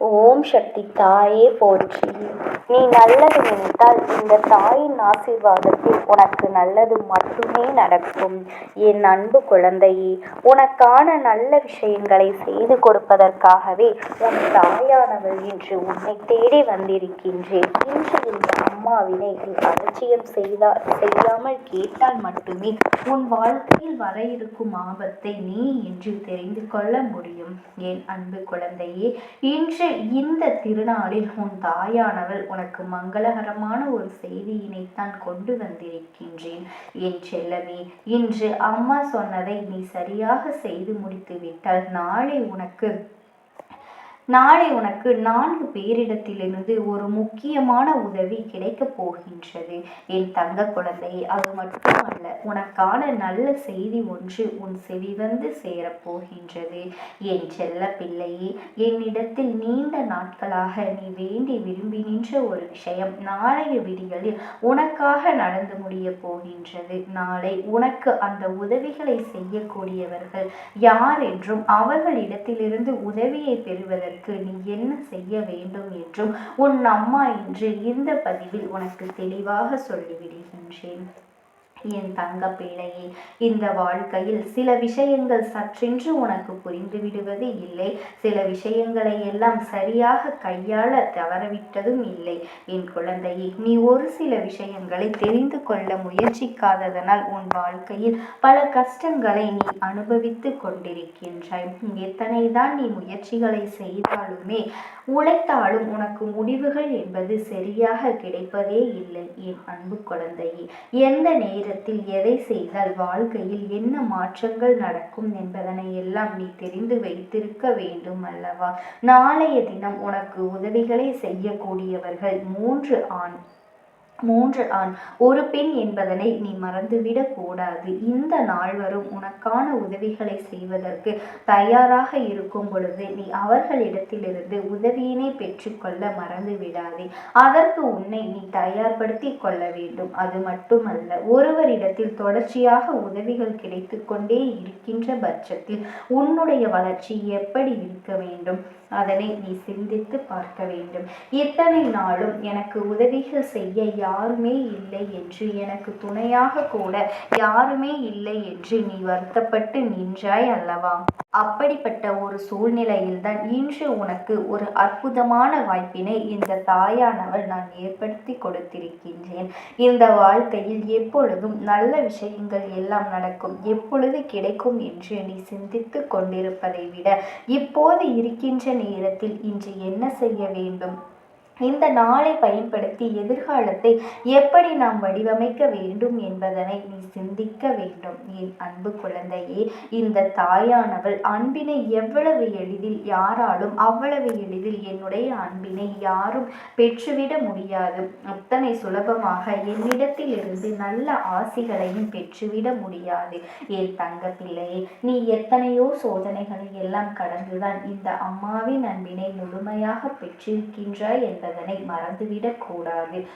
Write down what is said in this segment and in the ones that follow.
ஓம் சக்தி தாயே போற்றி. நீ நல்லது நினைத்தால் இந்த தாயின் ஆசீர்வாதத்தில் உனக்கு நல்லது மட்டுமே நடக்கும். என் அன்பு குழந்தையே உனக்கான நல்ல விஷயங்களை செய்து கொடுப்பதற்காகவே உன் தாயானவள் இன்று உன்னை தேடி வந்திருக்கின்றேன். இன்று இந்த அம்மாவினை நீ அலட்சியம் செய்தா செய்யாமல் கேட்டால் மட்டுமே உன் வாழ்க்கையில் வர இருக்கும் ஆபத்தை நீ என்று தெரிந்து கொள்ள முடியும். என் அன்பு குழந்தையே இன்று இந்த திருநாளில் உன் தாயானவள் உனக்கு மங்களகரமான ஒரு செய்தியினைத்தான் கொண்டு வந்திருக்கின்றேன் என் செல்லமே இன்று அம்மா சொன்னதை நீ சரியாக செய்து முடித்து விட்டால் நாளை உனக்கு நாளை உனக்கு நான்கு பேரிடத்திலிருந்து ஒரு முக்கியமான உதவி கிடைக்கப் போகின்றது. என் தங்க குழந்தை அது மட்டுமல்ல உனக்கான நல்ல செய்தி ஒன்று உன் செவி வந்து சேரப்போகின்றது என் செல்ல பிள்ளையே என்னிடத்தில் நீண்ட நாட்களாக நீ வேண்டி விரும்பி நின்ற ஒரு விஷயம் நாளைய விடிகளில் உனக்காக நடந்து முடிய போகின்றது. நாளை உனக்கு அந்த உதவிகளை செய்யக்கூடியவர்கள் யார் என்றும் அவர்களிடத்திலிருந்து உதவியை பெறுவதற்கு அதற்கு நீ என்ன செய்ய வேண்டும் என்றும் உன் அம்மா என்று இந்த பதிவில் உனக்கு தெளிவாக சொல்லிவிடுகின்றேன். என் தங்க பிள்ளையே இந்த வாழ்க்கையில் சில விஷயங்கள் சற்றென்று உனக்கு புரிந்து விடுவது இல்லை. சில விஷயங்களை எல்லாம் சரியாக கையாள தவறவிட்டதும் இல்லை. என் குழந்தையே நீ ஒரு சில விஷயங்களை தெரிந்து கொள்ள முயற்சிக்காததனால் உன் வாழ்க்கையில் பல கஷ்டங்களை நீ அனுபவித்து கொண்டிருக்கின்றாய். எத்தனைதான் நீ முயற்சிகளை செய்தாலுமே உழைத்தாலும் உனக்கு முடிவுகள் என்பது சரியாக கிடைப்பதே இல்லை. என் அன்பு குழந்தையே எந்த நேரம் நேரத்தில் எதை செய்தால் வாழ்க்கையில் என்ன மாற்றங்கள் நடக்கும் என்பதனை எல்லாம் நீ தெரிந்து வைத்திருக்க வேண்டும் அல்லவா? நாளைய தினம் உனக்கு உதவிகளை செய்யக்கூடியவர்கள் மூன்று ஆண் மூன்று ஆண். ஒரு பெண் என்பதனை நீ மறந்துவிடக் கூடாது. இந்த நால்வரும் உனக்கான உதவிகளை செய்வதற்கு தயாராக இருக்கும் பொழுது நீ அவர்களிடத்திலிருந்து உதவியினை பெற்றுக்கொள்ள மறந்து விடாதே அதற்கு உன்னை நீ தயார்படுத்தி கொள்ள வேண்டும். அது மட்டுமல்ல ஒருவரிடத்தில் தொடர்ச்சியாக உதவிகள் கிடைத்து கொண்டே இருக்கின்ற பட்சத்தில் உன்னுடைய வளர்ச்சி எப்படி இருக்க வேண்டும்? அதனை நீ சிந்தித்து பார்க்க வேண்டும். எத்தனை நாளும் எனக்கு உதவிகள் செய்ய யாருமே இல்லை என்று எனக்கு துணையாக கூட யாருமே இல்லை என்று நீ வருத்தப்பட்டு நின்றாய் அல்லவா? அப்படிப்பட்ட ஒரு சூழ்நிலையில்தான் இன்று உனக்கு ஒரு அற்புதமான வாய்ப்பினை இந்த தாயானவள் நான் ஏற்படுத்தி கொடுத்திருக்கின்றேன். இந்த வாழ்க்கையில் எப்பொழுதும் நல்ல விஷயங்கள் எல்லாம் நடக்கும் எப்பொழுது கிடைக்கும் என்று நீ சிந்தித்து கொண்டிருப்பதை விட இப்போது இருக்கின்ற நேரத்தில் இன்று என்ன செய்ய வேண்டும்? இந்த நாளை பயன்படுத்தி எதிர்காலத்தை எப்படி நாம் வடிவமைக்க வேண்டும் என்பதனை நீ சிந்திக்க வேண்டும். என் அன்பு குழந்தையே இந்த தாயானவள் அன்பினை எவ்வளவு எளிதில் யாராலும் அவ்வளவு எளிதில் என்னுடைய அன்பினை யாரும் பெற்றுவிட முடியாது. அத்தனை சுலபமாக என்னிடத்தில் இருந்து நல்ல ஆசிகளையும் பெற்றுவிட முடியாது. என் தங்க பிள்ளையே நீ எத்தனையோ சோதனைகளை எல்லாம் கடந்துதான் இந்த அம்மாவின் அன்பினை முழுமையாக பெற்றிருக்கின்றாய் என்பது என்பதனை மறந்துவிடக் கூடாது.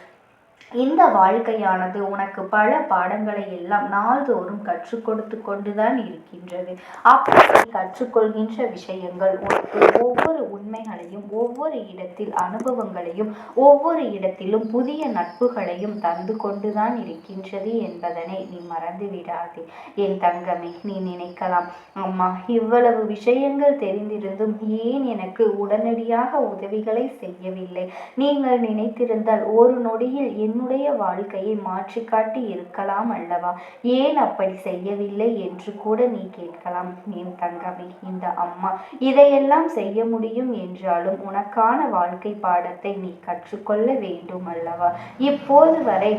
இந்த வாழ்க்கையானது உனக்கு பல பாடங்களை எல்லாம் நாள்தோறும் கற்றுக் கொடுத்து கொண்டுதான் இருக்கின்றது. அப்படி கற்றுக்கொள்கின்ற விஷயங்கள் உனக்கு ஒவ்வொரு உண்மைகளையும் ஒவ்வொரு இடத்தில் அனுபவங்களையும் ஒவ்வொரு இடத்திலும் புதிய நட்புகளையும் தந்து கொண்டுதான் இருக்கின்றது என்பதனை நீ மறந்து விடாதே. என் தங்கமே நீ நினைக்கலாம் அம்மா இவ்வளவு விஷயங்கள் தெரிந்திருந்தும் ஏன் எனக்கு உடனடியாக உதவிகளை செய்யவில்லை? நீங்கள் நினைத்திருந்தால் ஒரு நொடியில் என் என்னுடைய வாழ்க்கையை மாற்றி காட்டி இருக்கலாம் அல்லவா? ஏன் அப்படி செய்யவில்லை என்று கூட நீ கேட்கலாம் என் தங்கமே இந்த அம்மா. இதையெல்லாம் செய்ய முடியும் என்றாலும் உனக்கான வாழ்க்கை பாடத்தை நீ கற்றுக்கொள்ள வேண்டும் அல்லவா? இப்போது வரை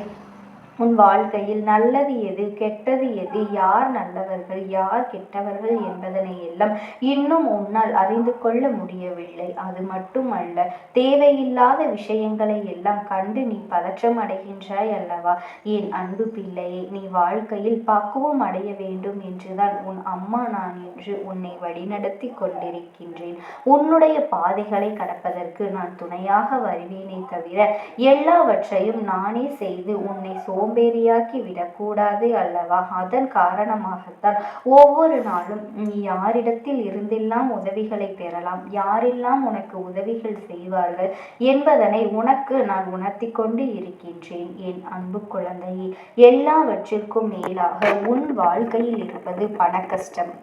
உன் வாழ்க்கையில் நல்லது எது கெட்டது எது யார் நல்லவர்கள் யார் கெட்டவர்கள் என்பதனை எல்லாம் இன்னும் உன்னால் அறிந்து கொள்ள முடியவில்லை. அது மட்டுமல்ல தேவையில்லாத விஷயங்களை எல்லாம் கண்டு நீ பதற்றம் அடைகின்றாய் அல்லவா? என் அன்பு பிள்ளையை நீ வாழ்க்கையில் பக்குவம் அடைய வேண்டும் என்றுதான் உன் அம்மா நான் என்று உன்னை வழிநடத்தி கொண்டிருக்கின்றேன். உன்னுடைய பாதைகளை கடப்பதற்கு நான் துணையாக வருவேனே தவிர எல்லாவற்றையும் நானே செய்து உன்னை சோ சோம்பேறியாக்கி விடக்கூடாது அல்லவா? அதன் காரணமாகத்தான் ஒவ்வொரு நாளும் நீ யாரிடத்தில் இருந்தெல்லாம் உதவிகளை பெறலாம். யாரெல்லாம் உனக்கு உதவிகள் செய்வார்கள் என்பதனை உனக்கு நான் உணர்த்தி கொண்டு இருக்கின்றேன். என் அன்பு குழந்தையே எல்லாவற்றிற்கும் மேலாக உன் வாழ்க்கையில் இருப்பது பண கஷ்டம்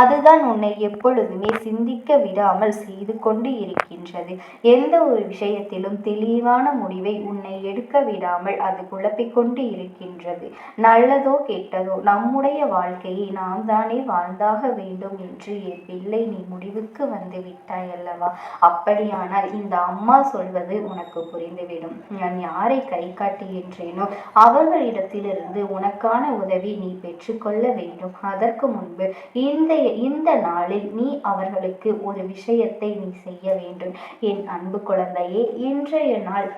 அதுதான் உன்னை எப்பொழுதுமே சிந்திக்க விடாமல் செய்து கொண்டு இருக்கின்றது. எந்த ஒரு விஷயத்திலும் தெளிவான முடிவை உன்னை எடுக்க விடாமல் அது குழப்பிக் கொண்டு இருக்கின்றது. நல்லதோ கெட்டதோ நம்முடைய வாழ்க்கையை நாம் தானே வாழ்ந்தாக வேண்டும் என்று என் பிள்ளை நீ முடிவுக்கு வந்து விட்டாய் அல்லவா? அப்படியானால் இந்த அம்மா சொல்வது உனக்கு புரிந்துவிடும். நான் யாரை கை காட்டுகின்றேனோ அவர்களிடத்திலிருந்து உனக்கான உதவி நீ பெற்றுக்கொள்ள வேண்டும். அதற்கு முன்பு இந்த இந்த நாளில் நீ அவர்களுக்கு ஒரு விஷயத்தை நீ செய்ய வேண்டும். என் அன்பு குழந்தையே இன்றைய நாள்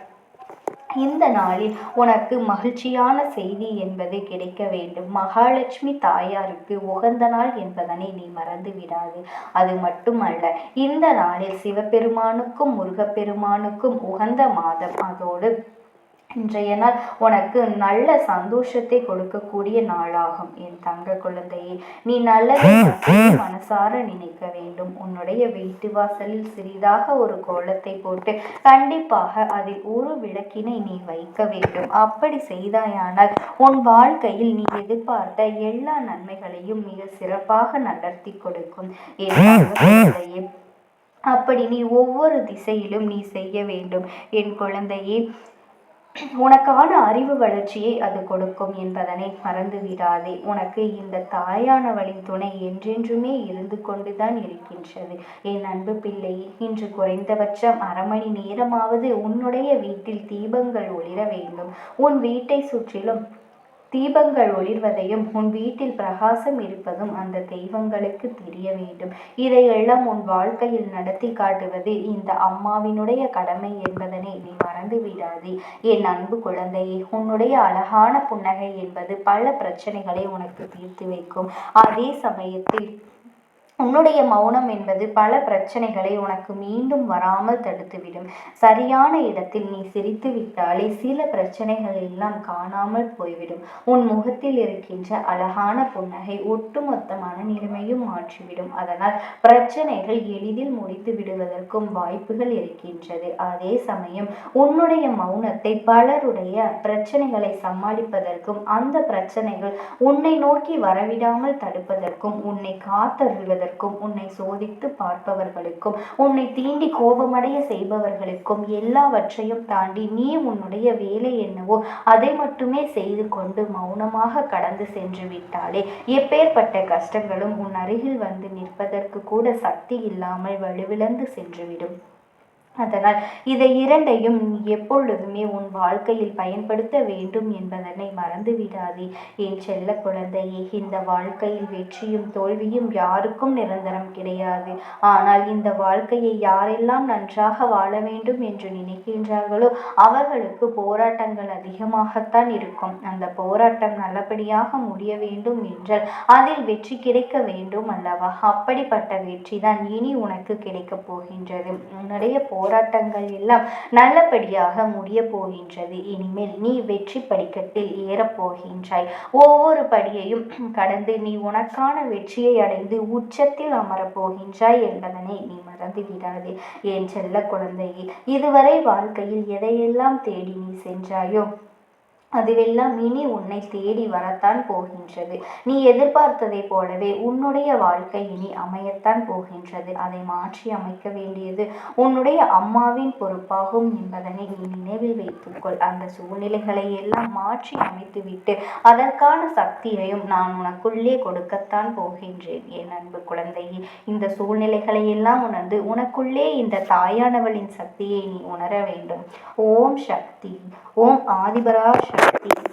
இந்த நாளில் உனக்கு மகிழ்ச்சியான செய்தி என்பது கிடைக்க வேண்டும். மகாலட்சுமி தாயாருக்கு உகந்த நாள் என்பதனை நீ மறந்து விடாது. அது மட்டுமல்ல இந்த நாளில் சிவபெருமானுக்கும் முருகப்பெருமானுக்கும் உகந்த மாதம். அதோடு இன்றைய நாள் உனக்கு நல்ல சந்தோஷத்தை கொடுக்கக்கூடிய நாளாகும். என் தங்க குழந்தையே நீ நல்லதை மனசார நினைக்க வேண்டும். உன்னுடைய வீட்டு வாசலில் சிறிதாக ஒரு கோலத்தை போட்டு கண்டிப்பாக அதில் ஒரு விளக்கினை நீ வைக்க வேண்டும். அப்படி செய்தாயானால் உன் வாழ்க்கையில் நீ எதிர்பார்த்த எல்லா நன்மைகளையும் மிக சிறப்பாக நடத்தி கொடுக்கும். என் அப்படி நீ ஒவ்வொரு திசையிலும் நீ செய்ய வேண்டும். என் குழந்தையே உனக்கான அறிவு வளர்ச்சியை அது கொடுக்கும் என்பதனை மறந்து விடாதே உனக்கு இந்த தாயானவளின் துணை என்றென்றுமே இருந்து கொண்டுதான் இருக்கின்றது. என் அன்பு பிள்ளையே இன்று குறைந்தபட்சம் அரை மணி நேரமாவது உன்னுடைய வீட்டில் தீபங்கள் ஒளிர வேண்டும். உன் வீட்டை சுற்றிலும் தீபங்கள் ஒளிர்வதையும் உன் வீட்டில் பிரகாசம் இருப்பதும் அந்த தெய்வங்களுக்கு தெரிய வேண்டும். இதையெல்லாம் உன் வாழ்க்கையில் நடத்தி காட்டுவது இந்த அம்மாவினுடைய கடமை என்பதனை நீ மறந்து விடாதே. என் அன்பு குழந்தையே உன்னுடைய அழகான புன்னகை என்பது பல பிரச்சனைகளை உனக்கு தீர்த்து வைக்கும். அதே சமயத்தில் உன்னுடைய மௌனம் என்பது பல பிரச்சனைகளை உனக்கு மீண்டும் வராமல் தடுத்துவிடும். சரியான இடத்தில் நீ சிரித்து விட்டாலே சில பிரச்சனைகள் எல்லாம் காணாமல் போய்விடும். உன் முகத்தில் இருக்கின்ற அழகான புன்னகை ஒட்டுமொத்தமான நிலைமையும் மாற்றிவிடும். அதனால் பிரச்சனைகள் எளிதில் முடித்து விடுவதற்கும் வாய்ப்புகள் இருக்கின்றது. அதே சமயம் உன்னுடைய மௌனத்தை பலருடைய பிரச்சனைகளை சமாளிப்பதற்கும் அந்த பிரச்சனைகள் உன்னை நோக்கி வரவிடாமல் தடுப்பதற்கும் உன்னை காத்தருள்வதற்கும் செய்பவர்களுக்கும் உன்னை சோதித்து பார்ப்பவர்களுக்கும் உன்னை தீண்டி கோபமடைய செய்பவர்களுக்கும் எல்லாவற்றையும் தாண்டி நீ உன்னுடைய வேலை என்னவோ அதை மட்டுமே செய்து கொண்டு மௌனமாக கடந்து சென்று விட்டாலே எப்பேற்பட்ட கஷ்டங்களும் உன் அருகில் வந்து நிற்பதற்கு கூட சக்தி இல்லாமல் வலுவிழந்து சென்றுவிடும். அதனால் இதை இரண்டையும் நீ எப்பொழுதுமே உன் வாழ்க்கையில் பயன்படுத்த வேண்டும் என்பதனை மறந்து விடாதே என் செல்ல குழந்தையே இந்த வாழ்க்கையில் வெற்றியும் தோல்வியும் யாருக்கும் நிரந்தரம் கிடையாது. ஆனால் இந்த வாழ்க்கையை யாரெல்லாம் நன்றாக வாழ வேண்டும் என்று நினைக்கின்றார்களோ அவர்களுக்கு போராட்டங்கள் அதிகமாகத்தான் இருக்கும். அந்த போராட்டம் நல்லபடியாக முடிய வேண்டும் என்றால் அதில் வெற்றி கிடைக்க வேண்டும் அல்லவா? அப்படிப்பட்ட வெற்றி தான் இனி உனக்கு கிடைக்கப் போகின்றது. உன்னுடைய போ போராட்டங்கள் எல்லாம் நல்லபடியாக முடிய போகின்றது. இனிமேல் நீ வெற்றி படிக்கட்டில் ஏறப் போகின்றாய். ஒவ்வொரு படியையும் கடந்து நீ உனக்கான வெற்றியை அடைந்து உச்சத்தில் அமரப் போகின்றாய் என்பதனை நீ மறந்து விடாதே. என் செல்ல குழந்தையே இதுவரை வாழ்க்கையில் எதையெல்லாம் தேடி நீ சென்றாயோ அதுவெல்லாம் இனி உன்னை தேடி வரத்தான் போகின்றது. நீ எதிர்பார்த்ததைப் போலவே உன்னுடைய வாழ்க்கை இனி அமையத்தான் போகின்றது. அதை மாற்றி அமைக்க வேண்டியது உன்னுடைய அம்மாவின் பொறுப்பாகும் என்பதனை நீ நினைவில் வைத்துக்கொள். அந்த சூழ்நிலைகளை எல்லாம் மாற்றி அமைத்துவிட்டு அதற்கான சக்தியையும் நான் உனக்குள்ளே கொடுக்கத்தான் போகின்றேன். என் அன்பு குழந்தையே இந்த சூழ்நிலைகளை எல்லாம் உணர்ந்து உனக்குள்ளே இந்த தாயானவளின் சக்தியை நீ உணர வேண்டும். ஓம் சக்தி ஓம் ஆதிபரா சக்தி speak.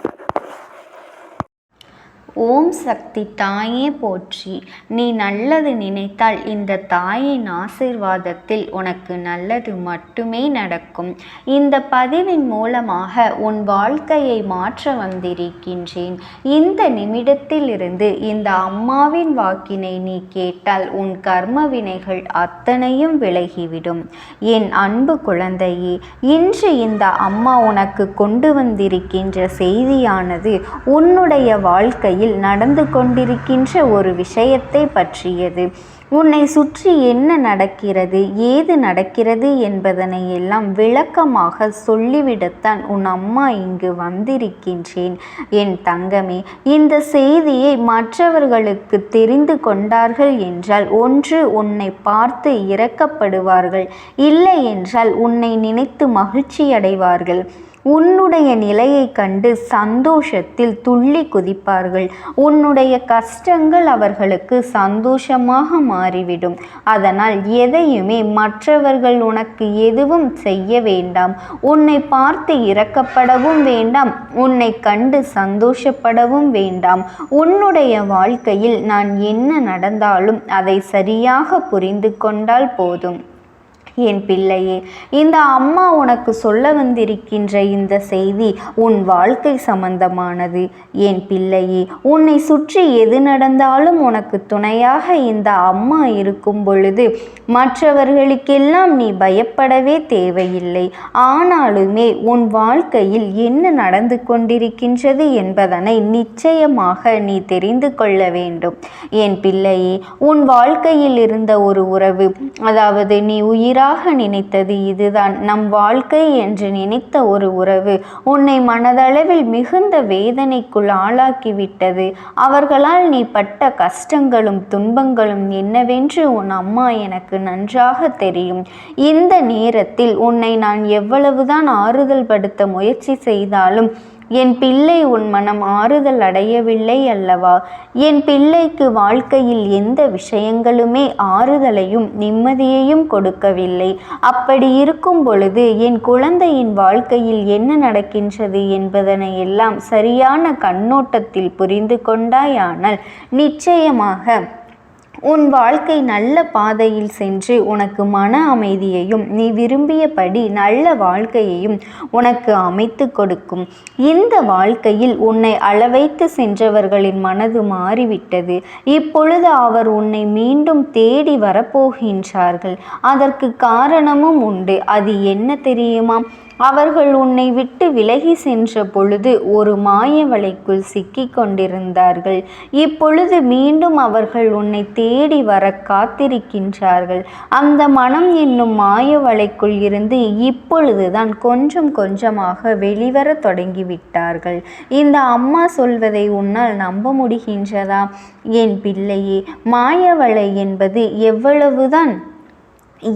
ஓம் சக்தி தாயே போற்றி. நீ நல்லது நினைத்தால் இந்த தாயின் ஆசிர்வாதத்தில் உனக்கு நல்லது மட்டுமே நடக்கும். இந்த பதிவின் மூலமாக உன் வாழ்க்கையை மாற்ற வந்திருக்கின்றேன். இந்த நிமிடத்திலிருந்து இந்த அம்மாவின் வாக்கினை நீ கேட்டால் உன் கர்ம வினைகள் அத்தனையும் விலகிவிடும். என் அன்பு குழந்தையே இன்று இந்த அம்மா உனக்கு கொண்டு வந்திருக்கின்ற செய்தியானது உன்னுடைய வாழ்க்கையில் நடந்து கொண்டிருக்கின்ற ஒரு விஷயத்தை பற்றியது. உன்னை சுற்றி என்ன நடக்கிறது ஏது நடக்கிறது என்பதனை எல்லாம் விளக்கமாக சொல்லிவிடத்தான் உன் அம்மா இங்கு வந்திருக்கின்றேன். என் தங்கமே இந்த செய்தியை மற்றவர்களுக்கு தெரிந்து கொண்டார்கள் என்றால் ஒன்று உன்னை பார்த்து இறக்கப்படுவார்கள் இல்லை என்றால் உன்னை நினைத்து மகிழ்ச்சி அடைவார்கள் உன்னுடைய நிலையை கண்டு சந்தோஷத்தில் துள்ளி குதிப்பார்கள். உன்னுடைய கஷ்டங்கள் அவர்களுக்கு சந்தோஷமாக மாறிவிடும். அதனால் எதையுமே மற்றவர்கள் உனக்கு எதுவும் செய்ய வேண்டாம். உன்னை பார்த்து இறக்கப்படவும் வேண்டாம். உன்னை கண்டு சந்தோஷப்படவும் வேண்டாம். உன்னுடைய வாழ்க்கையில் நான் என்ன நடந்தாலும் அதை சரியாக புரிந்து கொண்டால் போதும். என் பிள்ளையே இந்த அம்மா உனக்கு சொல்ல வந்திருக்கின்ற இந்த செய்தி உன் வாழ்க்கை சம்பந்தமானது. என் பிள்ளையே உன்னை சுற்றி எது நடந்தாலும் உனக்கு துணையாக இந்த அம்மா இருக்கும் பொழுது மற்றவர்களுக்கெல்லாம் நீ பயப்படவே தேவையில்லை. ஆனாலுமே உன் வாழ்க்கையில் என்ன நடந்து கொண்டிருக்கின்றது என்பதனை நிச்சயமாக நீ தெரிந்து கொள்ள வேண்டும். என் பிள்ளையே உன் வாழ்க்கையில் இருந்த ஒரு உறவு அதாவது நீ உயிரா நன்றாக நினைத்தது இதுதான். நம் வாழ்க்கை என்று நினைத்த ஒரு உறவு உன்னை மனதளவில் மிகுந்த வேதனைக்குள் ஆளாக்கிவிட்டது. அவர்களால் நீ பட்ட கஷ்டங்களும் துன்பங்களும் என்னவென்று உன் அம்மா எனக்கு நன்றாக தெரியும். இந்த நேரத்தில் உன்னை நான் எவ்வளவுதான் ஆறுதல் படுத்த முயற்சி செய்தாலும் என் பிள்ளை உன் மனம் ஆறுதல் அடையவில்லை அல்லவா? என் பிள்ளைக்கு வாழ்க்கையில் எந்த விஷயங்களுமே ஆறுதலையும் நிம்மதியையும் கொடுக்கவில்லை. அப்படி இருக்கும் பொழுது என் குழந்தையின் வாழ்க்கையில் என்ன நடக்கின்றது என்பதனை எல்லாம் சரியான கண்ணோட்டத்தில் புரிந்து கொண்டாயானால் நிச்சயமாக உன் வாழ்க்கை நல்ல பாதையில் சென்று உனக்கு மன அமைதியையும் நீ விரும்பியபடி நல்ல வாழ்க்கையையும் உனக்கு அமைத்து கொடுக்கும். இந்த வாழ்க்கையில் உன்னை அளவைத்து சென்றவர்களின் மனது மாறிவிட்டது. இப்பொழுது அவர் உன்னை மீண்டும் தேடி வரப்போகின்றார்கள். அதற்கு காரணமும் உண்டு. அது என்ன தெரியுமா? அவர்கள் உன்னை விட்டு விலகி சென்ற பொழுது ஒரு மாய வலைக்குள் சிக்கிக் கொண்டிருந்தார்கள் இப்பொழுது மீண்டும் அவர்கள் உன்னை தேடி வர காத்திருக்கின்றார்கள். அந்த மனம் என்னும் மாய வலைக்குள் இருந்து இப்பொழுதுதான் கொஞ்சம் கொஞ்சமாக வெளிவர தொடங்கிவிட்டார்கள். இந்த அம்மா சொல்வதை உன்னால் நம்ப முடிகின்றதா? என் பிள்ளையே மாயவளை என்பது எவ்வளவுதான்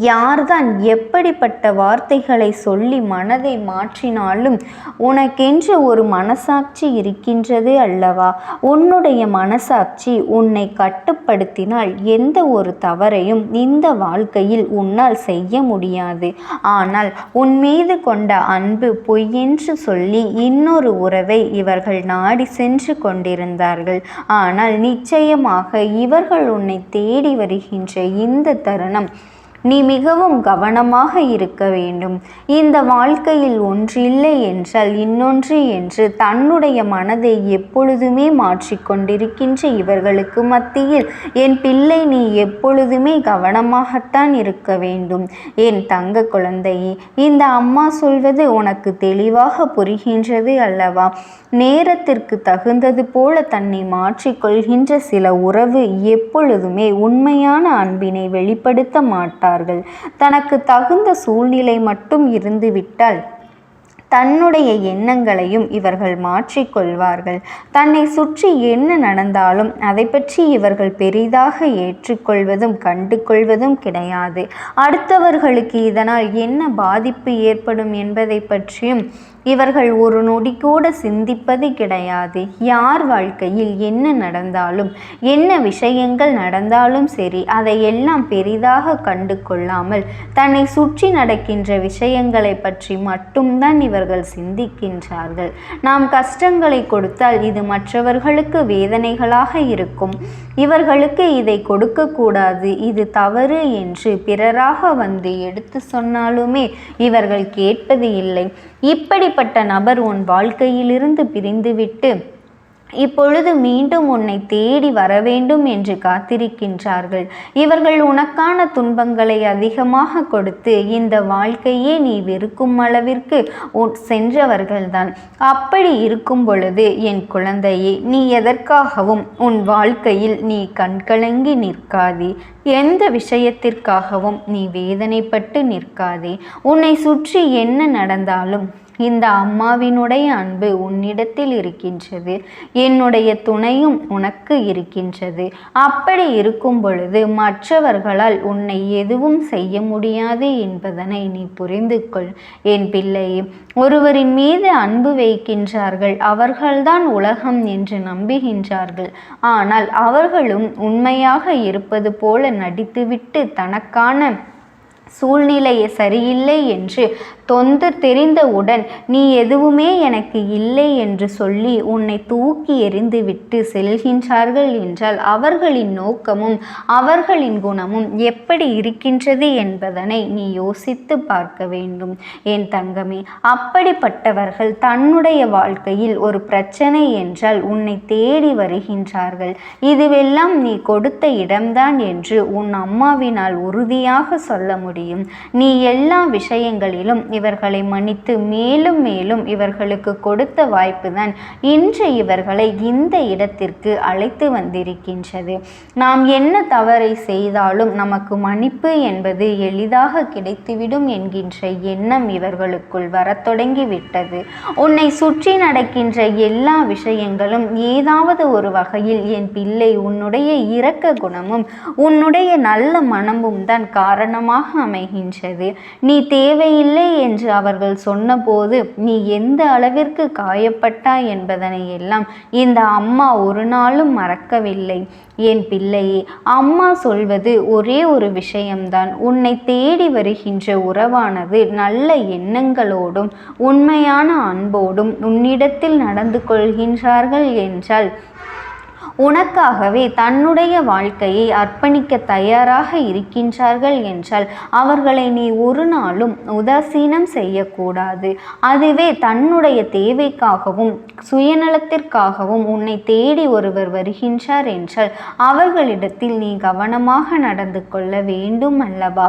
யார்தான் எப்படிப்பட்ட வார்த்தைகளை சொல்லி மனதை மாற்றினாலும் உனக்கென்று ஒரு மனசாட்சி இருக்கின்றது அல்லவா? உன்னுடைய மனசாட்சி உன்னை கட்டுப்படுத்தினால் எந்த ஒரு தவறையும் இந்த வாழ்க்கையில் உன்னால் செய்ய முடியாது. ஆனால் உன் மீது கொண்ட அன்பு பொய்யென்று சொல்லி இன்னொரு உறவை இவர்கள் நாடி சென்று கொண்டிருந்தார்கள். ஆனால் நிச்சயமாக இவர்கள் உன்னை தேடி வருகின்ற இந்த தருணம் நீ மிகவும் கவனமாக இருக்க வேண்டும். இந்த வாழ்க்கையில் ஒன்று இல்லை என்றால் இன்னொன்று என்று தன்னுடைய மனதை எப்பொழுதுமே மாற்றிக்கொண்டிருக்கின்ற இவர்களுக்கு மத்தியில் என் பிள்ளை நீ எப்பொழுதுமே கவனமாகத்தான் இருக்க வேண்டும். என் தங்க குழந்தையே இந்த அம்மா சொல்வது உனக்கு தெளிவாக புரிகின்றது அல்லவா? நேரத்திற்கு தகுந்தது போல தன்னை மாற்றிக்கொள்கின்ற சில உறவு எப்பொழுதுமே உண்மையான அன்பினை வெளிப்படுத்த மாட்டார் கொள்கிறார்கள் தனக்கு தகுந்த சூழ்நிலை மட்டும் இருந்துவிட்டால் தன்னுடைய எண்ணங்களையும் இவர்கள் மாற்றிக்கொள்வார்கள் தன்னை சுற்றி என்ன நடந்தாலும் அதை பற்றி இவர்கள் பெரிதாக ஏற்றுக்கொள்வதும் கண்டு கொள்வதும் கிடையாது. அடுத்தவர்களுக்கு இதனால் என்ன பாதிப்பு ஏற்படும் என்பதை பற்றியும் இவர்கள் ஒரு நொடி கூட சிந்திப்பது கிடையாது. யார் வாழ்க்கையில் என்ன நடந்தாலும் என்ன விஷயங்கள் நடந்தாலும் சரி அதையெல்லாம் பெரிதாக கண்டு கொள்ளாமல் தன்னை சுற்றி நடக்கின்ற விஷயங்களை பற்றி மட்டும்தான் இவர்கள் சிந்திக்கின்றார்கள். நாம் கஷ்டங்களை கொடுத்தால் இது மற்றவர்களுக்கு வேதனைகளாக இருக்கும். இவர்களுக்கு இதை கொடுக்கக்கூடாது இது தவறு என்று பிறராக வந்து எடுத்து சொன்னாலுமே இவர்கள் கேட்பது இல்லை. இப்படிப்பட்ட நபர் உன் வாழ்க்கையிலிருந்து பிரிந்துவிட்டு இப்பொழுது மீண்டும் உன்னை தேடி வர வேண்டும் என்று காத்திருக்கின்றார்கள். இவர்கள் உனக்கான துன்பங்களை அதிகமாக கொடுத்து இந்த வாழ்க்கையே நீ வெறுக்கும் அளவிற்கு சென்றவர்கள்தான். அப்படி இருக்கும் பொழுது என் குழந்தையே நீ எதற்காகவும் உன் வாழ்க்கையில் நீ கண்கலங்கி நிற்காதே. எந்த விஷயத்திற்காகவும் நீ வேதனைப்பட்டு நிற்காதே. உன்னை சுற்றி என்ன நடந்தாலும் இந்த அம்மாவினுடைய அன்பு உன்னிடத்தில் இருக்கின்றது. என்னுடைய துணையும் உனக்கு இருக்கின்றது. அப்படி இருக்கும் பொழுது மற்றவர்களால் உன்னை எதுவும் செய்ய முடியாது என்பதனை நீ புரிந்து கொள் என் பிள்ளையே ஒருவரின் மீது அன்பு வைக்கின்றார்கள் அவர்கள்தான் உலகம் என்று நம்புகின்றார்கள். ஆனால் அவர்களும் உண்மையாக இருப்பது போல நடித்துவிட்டு தனக்கான சூழ்நிலை சரியில்லை என்று தொந்து தெரிந்தவுடன் நீ எதுவுமே எனக்கு இல்லை என்று சொல்லி உன்னை தூக்கி எறிந்துவிட்டு செல்கின்றார்கள் என்றால் அவர்களின் நோக்கமும் அவர்களின் குணமும் எப்படி இருக்கின்றது என்பதனை நீ யோசித்து பார்க்க வேண்டும். என் தங்கமே அப்படிப்பட்டவர்கள் தன்னுடைய வாழ்க்கையில் ஒரு பிரச்சனை என்றால் உன்னை தேடி வருகின்றார்கள். இதுவெல்லாம் நீ கொடுத்த இடம்தான் என்று உன் அம்மாவினால் உறுதியாக சொல்ல முடியும். நீ எல்லா விஷயங்களிலும் இவர்களை மன்னித்து மேலும் மேலும் இவர்களுக்கு கொடுத்த வாய்ப்புதான் இன்று இவர்களை இந்த இடத்திற்கு அழைத்து வந்திருக்கின்றது. நாம் என்ன தவறை செய்தாலும் நமக்கு மன்னிப்பு என்பது எளிதாக கிடைத்துவிடும் என்கின்ற எண்ணம் இவர்களுக்குள் வரத் தொடங்கிவிட்டது. உன்னை சுற்றி நடக்கின்ற எல்லா விஷயங்களும் ஏதாவது ஒரு வகையில் என் பிள்ளை உன்னுடைய இரக்க குணமும் உன்னுடைய நல்ல மனமும் தான் காரணமாக அமைகின்றது. நீ தேவையில்லை என்று அவர்கள் சொன்னபோது நீ எந்த அளவிற்கு காயப்பட்டாய் என்பதனை எல்லாம் இந்த அம்மா ஒரு நாளும் மறக்கவில்லை. என் பிள்ளையே அம்மா சொல்வது ஒரே ஒரு விஷயம்தான். உன்னை தேடி வருகின்ற உறவானது நல்ல எண்ணங்களோடும் உண்மையான அன்போடும் உன்னிடத்தில் நடந்து கொள்கின்றார்கள் என்றால் உனக்காகவே தன்னுடைய வாழ்க்கையை அர்ப்பணிக்க தயாராக இருக்கின்றார்கள் என்றால் அவர்களை நீ ஒரு நாளும் உதாசீனம் செய்யக்கூடாது. அதுவே தன்னுடைய தேவைக்காகவும் சுயநலத்திற்காகவும் உன்னை தேடி ஒருவர் வருகின்றார் என்றால் அவர்களிடத்தில் நீ கவனமாக நடந்து கொள்ள வேண்டும் அல்லவா?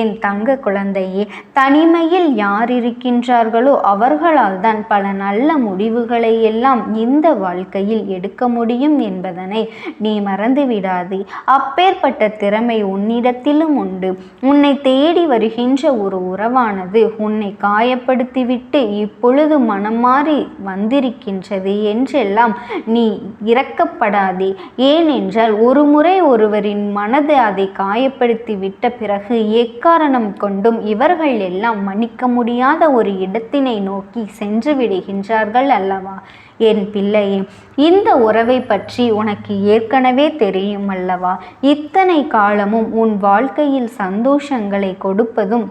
என் தங்க குழந்தையே தனிமையில் யார் இருக்கின்றார்களோ அவர்களால் தான் பல நல்ல முடிவுகளை எல்லாம் இந்த வாழ்க்கையில் எடுக்க முடியும் என்பது என்பதனை நீ மறந்து விடாதே. அப்பேற்பட்ட திறமை உன்னிடத்திலும் உண்டு. உன்னை தேடி வருகின்ற ஒரு உறவானது உன்னை காயப்படுத்திவிட்டு இப்பொழுது மனம் மாறி வந்திருக்கின்றது என்றெல்லாம் நீ இறக்கப்படாதே ஏனென்றால் ஒரு முறை ஒருவரின் மனது அதை காயப்படுத்தி விட்ட பிறகு எக்காரணம் கொண்டும் இவர்கள் எல்லாம் மன்னிக்க முடியாத ஒரு இடத்தினை நோக்கி சென்று விடுகின்றார்கள் அல்லவா? என் பிள்ளையே இந்த உறவை பற்றி உனக்கு ஏற்கனவே தெரியும் அல்லவா? இத்தனை காலமும் உன் வாழ்க்கையில் சந்தோஷங்களை கொடுப்பதும்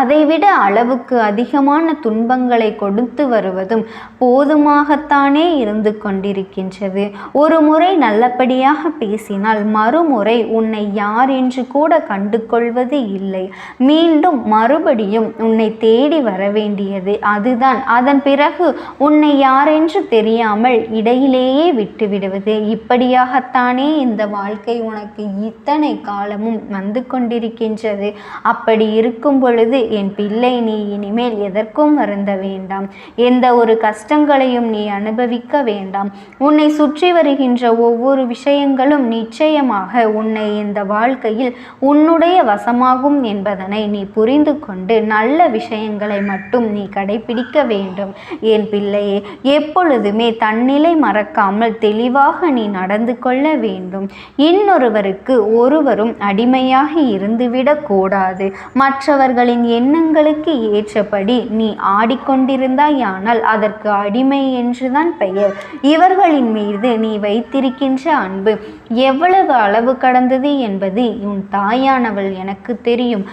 அதைவிட அளவுக்கு அதிகமான துன்பங்களை கொடுத்து வருவதும் போதுமாகத்தானே இருந்து கொண்டிருக்கின்றது. ஒரு முறை நல்லபடியாக பேசினால் மறுமுறை உன்னை யார் என்று கூட கண்டு கொள்வது இல்லை. மீண்டும் மறுபடியும் உன்னை தேடி வர வேண்டியது அதுதான். அதன் பிறகு உன்னை யாரென்று தெரியாமல் இடையிலேயே விட்டுவிடுவது இப்படியாகத்தானே இந்த வாழ்க்கை உனக்கு இத்தனை காலமும் வந்து கொண்டிருக்கின்றது. அப்படி இருக்கும் பொழுது என் பிள்ளை நீ இனிமேல் எதற்கும் வருந்த வேண்டாம். எந்த ஒரு கஷ்டங்களையும் நீ அனுபவிக்க வேண்டாம். உன்னை சுற்றி வருகின்ற ஒவ்வொரு விஷயங்களும் நிச்சயமாக உன்னை இந்த வாழ்க்கையில் உன்னுடைய வசமாகும் என்பதனை நீ புரிந்து கொண்டு நல்ல விஷயங்களை மட்டும் நீ கடைபிடிக்க வேண்டும். என் பிள்ளையே எப்பொழுதுமே தன்னிலை மறக்காமல் தெளிவாக நீ நடந்து கொள்ள வேண்டும். இன்னொருவருக்கு ஒருவரும் அடிமையாக இருந்துவிடக் கூடாது. மற்றவர்களின் எண்ணங்களுக்கு ஏற்றபடி நீ ஆடிக்கொண்டிருந்தாயானால் அதற்கு அடிமை என்றுதான் பெயர். இவர்களின் மீது நீ வைத்திருக்கின்ற அன்பு எவ்வளவு அளவு கடந்தது என்பது உன் தாயானவள் எனக்கு தெரியும்.